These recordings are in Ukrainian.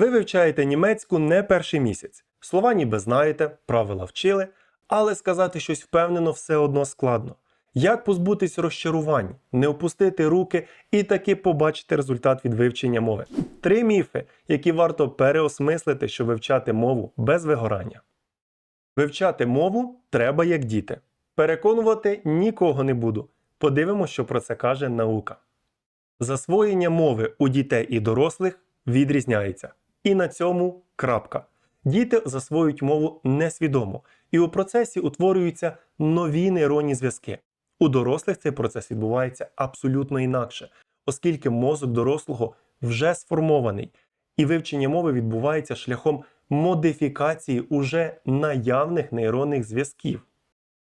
Ви вивчаєте німецьку не перший місяць. Слова ніби знаєте, правила вчили, але сказати щось впевнено все одно складно. Як позбутись розчарувань, не опустити руки і таки побачити результат від вивчення мови? Три міфи, які варто переосмислити, щоб вивчати мову без вигорання. Вивчати мову треба як діти. Переконувати нікого не буду. Подивимося, що про це каже наука. Засвоєння мови у дітей і дорослих відрізняється. І на цьому крапка. Діти засвоюють мову несвідомо, і у процесі утворюються нові нейронні зв'язки. У дорослих цей процес відбувається абсолютно інакше, оскільки мозок дорослого вже сформований, і вивчення мови відбувається шляхом модифікації уже наявних нейронних зв'язків.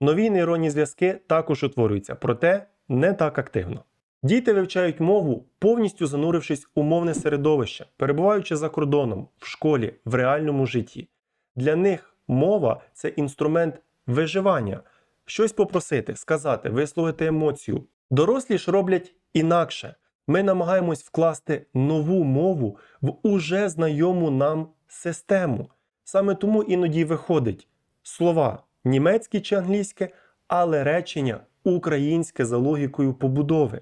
Нові нейронні зв'язки також утворюються, проте не так активно. Діти вивчають мову, повністю занурившись у мовне середовище, перебуваючи за кордоном, в школі, в реальному житті. Для них мова це інструмент виживання, щось попросити, сказати, висловити емоцію. Дорослі ж роблять інакше. Ми намагаємось вкласти нову мову в уже знайому нам систему. Саме тому іноді виходить слова німецьке чи англійське, але речення українське за логікою побудови.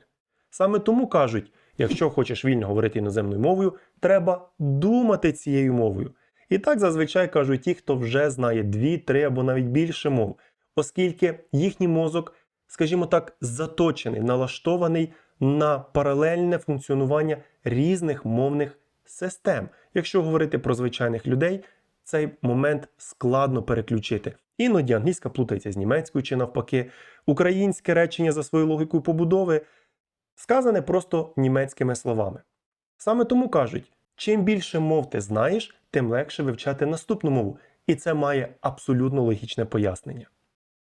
Саме тому кажуть, якщо хочеш вільно говорити іноземною мовою, треба думати цією мовою. І так зазвичай кажуть ті, хто вже знає дві, три або навіть більше мов, оскільки їхній мозок, скажімо так, заточений, налаштований на паралельне функціонування різних мовних систем. Якщо говорити про звичайних людей, цей момент складно переключити. Іноді англійська плутається з німецькою чи навпаки, українське речення за своєю логікою побудови сказане просто німецькими словами. Саме тому кажуть, чим більше мов ти знаєш, тим легше вивчати наступну мову, і це має абсолютно логічне пояснення.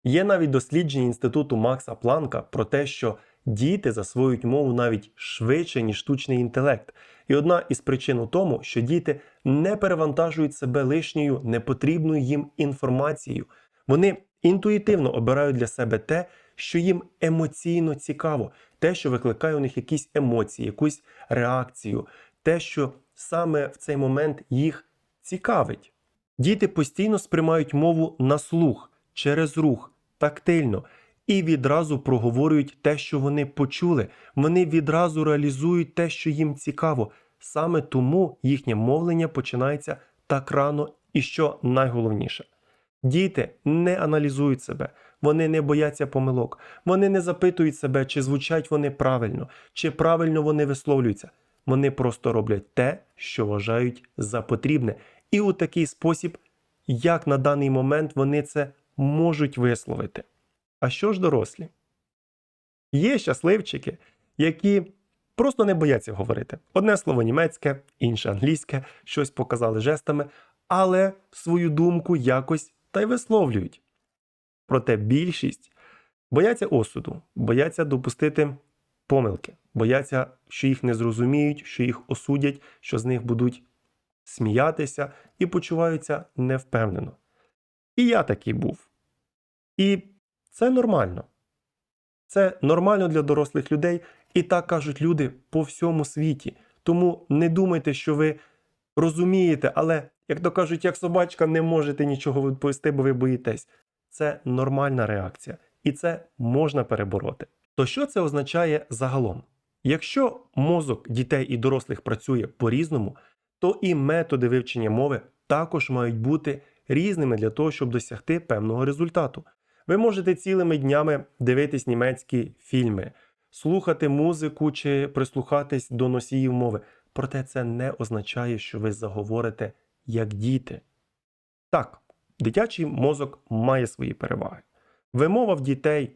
Є навіть дослідження інституту Макса Планка про те, що діти засвоюють мову навіть швидше, ніж штучний інтелект. І одна із причин у тому, що діти не перевантажують себе лишньою непотрібною їм інформацією. Вони інтуїтивно обирають для себе те, що їм емоційно цікаво, те, що викликає у них якісь емоції, якусь реакцію, те, що саме в цей момент їх цікавить. Діти постійно сприймають мову на слух, через рух, тактильно і відразу проговорюють те, що вони почули. Вони відразу реалізують те, що їм цікаво. Саме тому їхнє мовлення починається так рано і що найголовніше. Діти не аналізують себе, вони не бояться помилок, вони не запитують себе, чи звучать вони правильно, чи правильно вони висловлюються. Вони просто роблять те, що вважають за потрібне, і у такий спосіб, як на даний момент вони це можуть висловити. А що ж дорослі? Є щасливчики, які просто не бояться говорити. Одне слово німецьке, інше англійське, щось показали жестами, але свою думку якось та й висловлюють. Проте більшість бояться осуду, бояться допустити помилки, бояться, що їх не зрозуміють, що їх осудять, що з них будуть сміятися і почуваються невпевнено. І я такий був. І це нормально. Це нормально для дорослих людей, і так кажуть люди по всьому світі. Тому не думайте, що ви розумієте, але, як то кажуть, як собачка, не можете нічого відповісти, бо ви боїтесь. Це нормальна реакція, і це можна перебороти. То що це означає загалом? Якщо мозок дітей і дорослих працює по-різному, то і методи вивчення мови також мають бути різними для того, щоб досягти певного результату. Ви можете цілими днями дивитись німецькі фільми, слухати музику чи прислухатись до носіїв мови. Проте це не означає, що ви заговорите як діти. Так, дитячий мозок має свої переваги. Вимова в дітей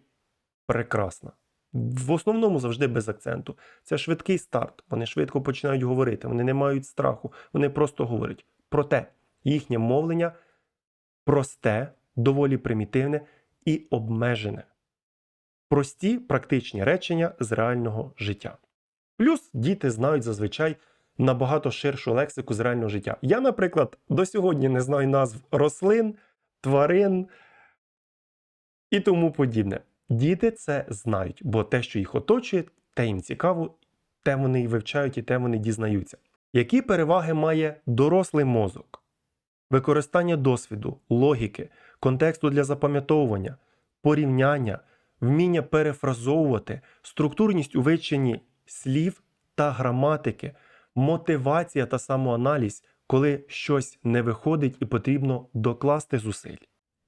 прекрасна. В основному завжди без акценту. Це швидкий старт. Вони швидко починають говорити, вони не мають страху, вони просто говорять. Проте їхнє мовлення просте, доволі примітивне і обмежене. Прості практичні речення з реального життя. Плюс діти знають зазвичай набагато ширшу лексику з реального життя. Я, наприклад, до сьогодні не знаю назв рослин, тварин і тому подібне. Діти це знають, бо те, що їх оточує, те їм цікаво, те вони і вивчають і те вони дізнаються. Які переваги має дорослий мозок? Використання досвіду, логіки, контексту для запам'ятовування, порівняння, вміння перефразовувати, структурність у вивченні слів та граматики, мотивація та самоаналіз, коли щось не виходить і потрібно докласти зусиль.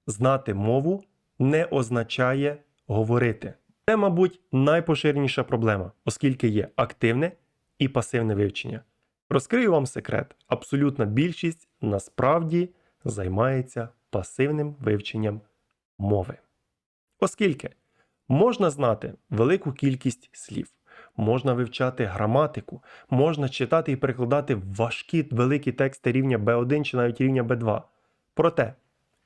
Знати мову не означає говорити. Це, мабуть, найпоширеніша проблема, оскільки є активне і пасивне вивчення. Розкрию вам секрет: абсолютна більшість насправді займається пасивним вивченням мови. Оскільки можна знати велику кількість слів, можна вивчати граматику, можна читати і перекладати важкі великі тексти рівня B1 чи навіть рівня B2. Проте,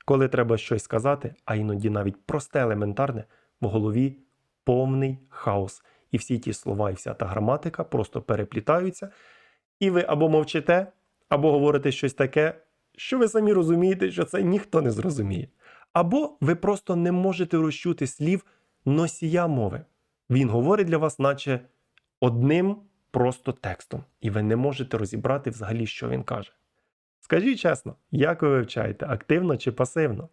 коли треба щось сказати, а іноді навіть просте елементарне, в голові повний хаос. І всі ті слова і вся та граматика просто переплітаються, і ви або мовчите, або говорите щось таке, що ви самі розумієте, що це ніхто не зрозуміє. Або ви просто не можете розчути слів носія мови. Він говорить для вас, наче одним просто текстом, і ви не можете розібрати взагалі, що він каже. Скажіть чесно, як ви вивчаєте, активно чи пасивно?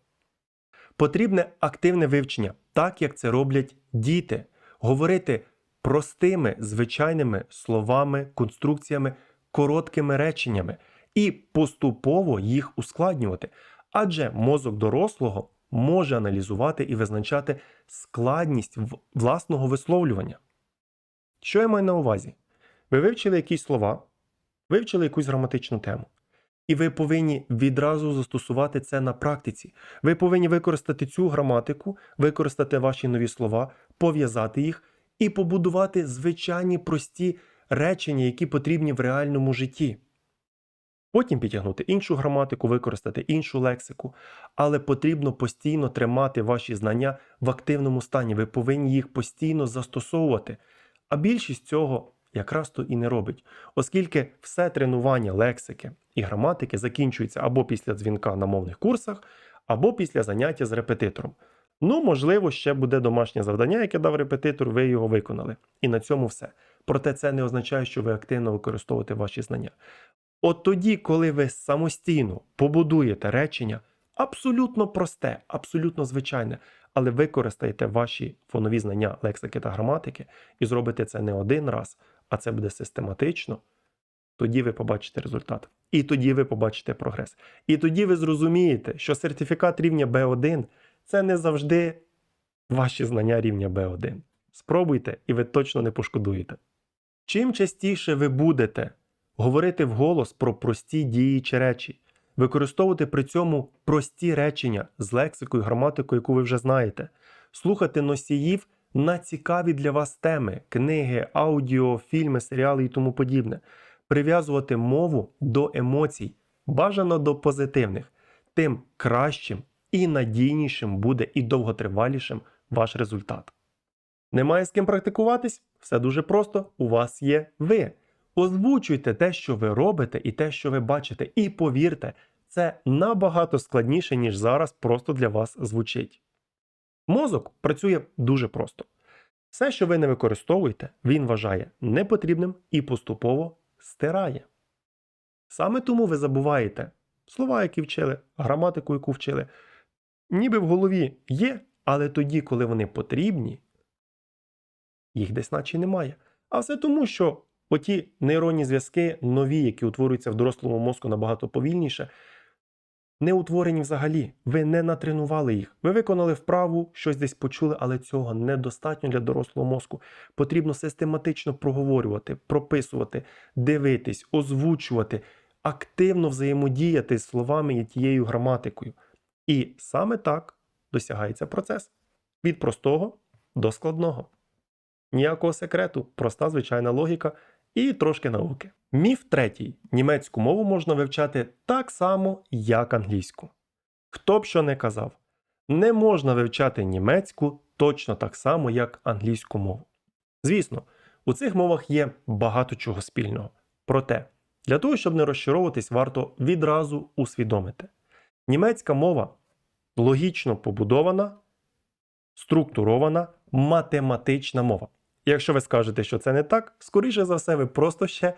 Потрібне активне вивчення, так як це роблять діти, говорити простими звичайними словами, конструкціями, короткими реченнями і поступово їх ускладнювати. Адже мозок дорослого може аналізувати і визначати складність власного висловлювання. Що я маю на увазі? Ви вивчили якісь слова, вивчили якусь граматичну тему. І ви повинні відразу застосувати це на практиці. Ви повинні використати цю граматику, використати ваші нові слова, пов'язати їх і побудувати звичайні прості речення, які потрібні в реальному житті. Потім підтягнути іншу граматику, використати іншу лексику, але потрібно постійно тримати ваші знання в активному стані. Ви повинні їх постійно застосовувати. А більшість цього якраз то і не робить, оскільки все тренування лексики і граматики закінчується або після дзвінка на мовних курсах, або після заняття з репетитором. Ну, можливо, ще буде домашнє завдання, яке дав репетитор, ви його виконали. І на цьому все. Проте це не означає, що ви активно використовуєте ваші знання. От тоді, коли ви самостійно побудуєте речення, абсолютно просте, абсолютно звичайне, але використаєте ваші фонові знання лексики та граматики і зробите це не один раз, а це буде систематично, тоді ви побачите результат. І тоді ви побачите прогрес. І тоді ви зрозумієте, що сертифікат рівня B1 це не завжди ваші знання рівня B1. Спробуйте, і ви точно не пошкодуєте. Чим частіше ви будете говорити вголос про прості дії чи речі, використовувати при цьому прості речення з лексикою, граматикою, яку ви вже знаєте, слухати носіїв на цікаві для вас теми, книги, аудіо, фільми, серіали і тому подібне, прив'язувати мову до емоцій, бажано до позитивних, тим кращим і надійнішим буде і довготривалішим ваш результат. Немає з ким практикуватись? Все дуже просто. У вас є ви. Озвучуйте те, що ви робите, і те, що ви бачите, і повірте, це набагато складніше, ніж зараз просто для вас звучить. Мозок працює дуже просто. Все, що ви не використовуєте, він вважає непотрібним і поступово стирає. Саме тому ви забуваєте слова, які вчили, граматику, яку вчили, ніби в голові є, але тоді, коли вони потрібні, їх десь наче немає. А все тому, що оті нейронні зв'язки нові, які утворюються в дорослому мозку набагато повільніше, не утворені взагалі. Ви не натренували їх. Ви виконали вправу, щось десь почули, але цього недостатньо для дорослого мозку. Потрібно систематично проговорювати, прописувати, дивитись, озвучувати, активно взаємодіяти з словами і тією граматикою. І саме так досягається процес від простого до складного. Ніякого секрету, проста звичайна логіка і трошки науки. Міф третій: німецьку мову можна вивчати так само, як англійську. Хто б що не казав, не можна вивчати німецьку точно так само, як англійську мову. Звісно, у цих мовах є багато чого спільного. Проте, для того, щоб не розчаровуватись, варто відразу усвідомити: німецька мова логічно побудована, структурована, математична мова. Якщо ви скажете, що це не так, скоріше за все, ви просто ще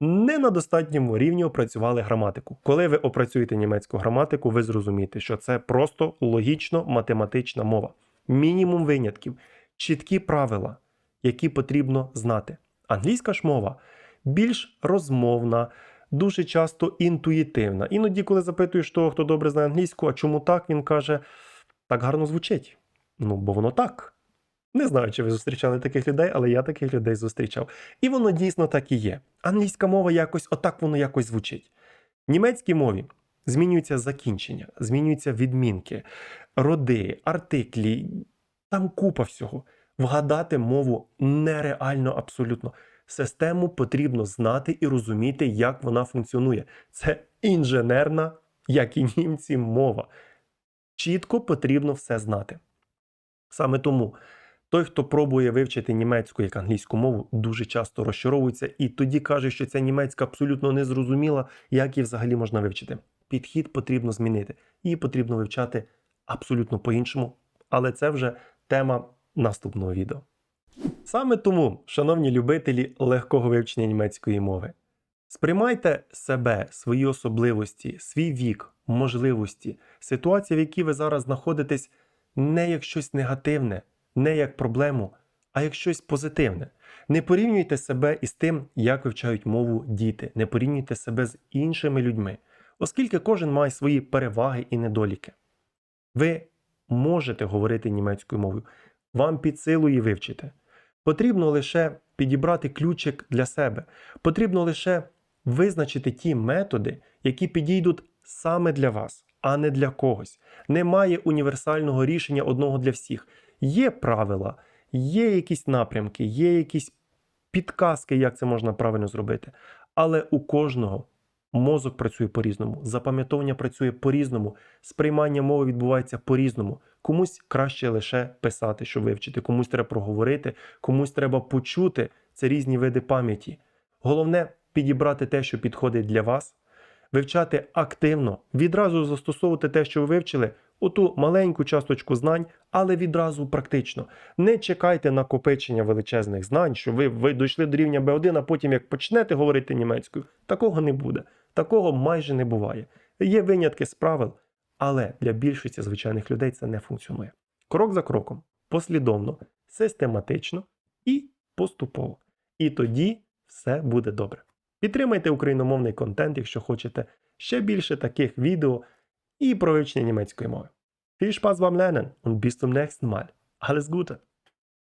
не на достатньому рівні опрацювали граматику. Коли ви опрацюєте німецьку граматику, ви зрозумієте, що це просто логічно-математична мова. Мінімум винятків, чіткі правила, які потрібно знати. Англійська ж мова більш розмовна, дуже часто інтуїтивна. Іноді, коли запитуєш того, хто добре знає англійську, а чому так, він каже: так гарно звучить. Ну, бо воно так. Не знаю, чи ви зустрічали таких людей, але я таких людей зустрічав. І воно дійсно так і є. Англійська мова якось отак воно якось звучить. В німецькій мові змінюються закінчення, змінюються відмінки, роди, артиклі, там купа всього. Вгадати мову нереально абсолютно. Систему потрібно знати і розуміти, як вона функціонує. Це інженерна, як і німці, мова. Чітко потрібно все знати. Саме тому той, хто пробує вивчити німецьку як англійську мову, дуже часто розчаровується і тоді каже, що ця німецька абсолютно не зрозуміла, як її взагалі можна вивчити. Підхід потрібно змінити. Її потрібно вивчати абсолютно по-іншому, але це вже тема наступного відео. Саме тому, шановні любителі легкого вивчення німецької мови, сприймайте себе, свої особливості, свій вік, можливості, ситуації, в якій ви зараз знаходитесь, не як щось негативне, не як проблему, а як щось позитивне. Не порівнюйте себе із тим, як вивчають мову діти, не порівнюйте себе з іншими людьми, оскільки кожен має свої переваги і недоліки. Ви можете говорити німецькою мовою, вам під силу її вивчити. Потрібно лише підібрати ключик для себе. Потрібно лише визначити ті методи, які підійдуть саме для вас, а не для когось. Немає універсального рішення одного для всіх. Є правила, є якісь напрямки, є якісь підказки, як це можна правильно зробити. Але у кожного мозок працює по-різному, запам'ятовування працює по-різному, сприймання мови відбувається по-різному. Комусь краще лише писати, щоб вивчити, комусь треба проговорити, комусь треба почути. Це різні види пам'яті. Головне підібрати те, що підходить для вас, вивчати активно, відразу застосовувати те, що ви вивчили, оту маленьку часточку знань, але відразу практично. Не чекайте накопичення величезних знань, що ви, ви дійшли до рівня B1, а потім як почнете говорити німецькою, такого не буде. Такого майже не буває. Є винятки з правил, але для більшості звичайних людей це не функціонує. Крок за кроком, послідовно, систематично і поступово. І тоді все буде добре. Підтримайте україномовний контент, якщо хочете ще більше таких відео і про вивчення німецької мови. Viel Spaß beim Lernen und bis zum nächsten Mal. Alles Gute!